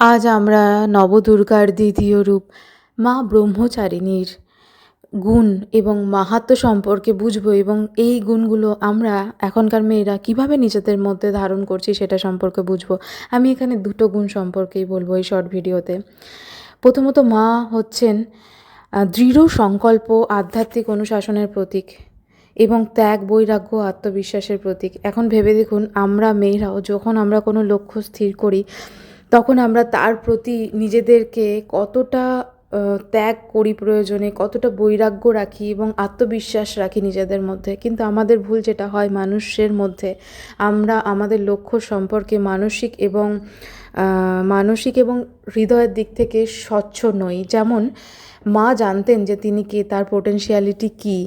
আজ আমরা নবদুর্গার দ্বিতীয় রূপ, মা ব্রহ্মচারিণীর গুণ এবং মাহাত্ম্য সম্পর্কে বুঝব এবং এই গুণগুলো আমরা এখনকার মেয়েরা কীভাবে নিজেদের মধ্যে ধারণ করছি সেটা সম্পর্কে বুঝব। আমি এখানে দুটো গুণ সম্পর্কেই বলব এই শর্ট ভিডিওতে প্রথমত মা হচ্ছেন দৃঢ় সংকল্প, আধ্যাত্মিক অনুশাসনের প্রতীক এবং ত্যাগ, বৈরাগ্য, আত্মবিশ্বাসের প্রতীক। এখন ভেবে দেখুন, আমরা মেয়েরাও যখন আমরা কোনো লক্ষ্য স্থির করি তখন আমরা তার প্রতি নিজেদেরকে কতটা ত্যাগ করি প্রয়োজনে, কতটা বৈরাগ্য রাখি এবং আত্মবিশ্বাস রাখি নিজেদের মধ্যে। কিন্তু আমাদের ভুল যেটা হয় মানুষের মধ্যে, আমরা আমাদের লক্ষ্য সম্পর্কে মানসিক এবং মানসিক এবং হৃদয়ের দিক থেকে স্বচ্ছ নই। যেমন মা জানতেন যে তিনি কে, তার পোটেনশিয়ালিটি কী।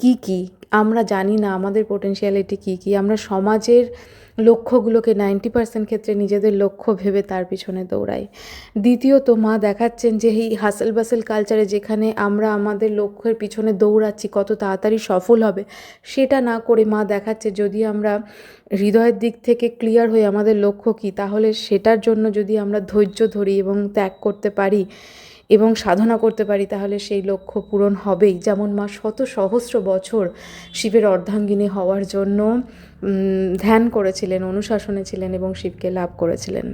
কী কী? আমরা জানি না আমাদের পোটেনশিয়ালিটি কী কী। আমরা সমাজের লক্ষ্যগুলোকে নাইনটি পার্সেন্ট ক্ষেত্রে নিজেদের লক্ষ্য ভেবে তার পিছনে দৌড়াই। দ্বিতীয়ত, মা দেখাচ্ছেন যে এই হাসেল বাসেল কালচারে যেখানে আমরা আমাদের লক্ষ্যের পিছনে দৌড়াচ্ছি, কত তাড়াতাড়ি সফল হবে, সেটা না করে মা দেখাচ্ছে যদি আমরা হৃদয়ের দিক থেকে ক্লিয়ার হয়ে আমাদের লক্ষ্য কী, তাহলে সেটার জন্য যদি আমরা ধৈর্য ধরি এবং ত্যাগ করতে পারি এবং সাধনা করতে পারি, তাহলে সেই লক্ষ্য পূরণ হবেই। যেমন মা শত সহস্র বছর শিবের অর্ধাঙ্গিনী হওয়ার জন্য ধ্যান করেছিলেন, অনুশাসনে ছিলেন এবং শিবকে লাভ করেছিলেন।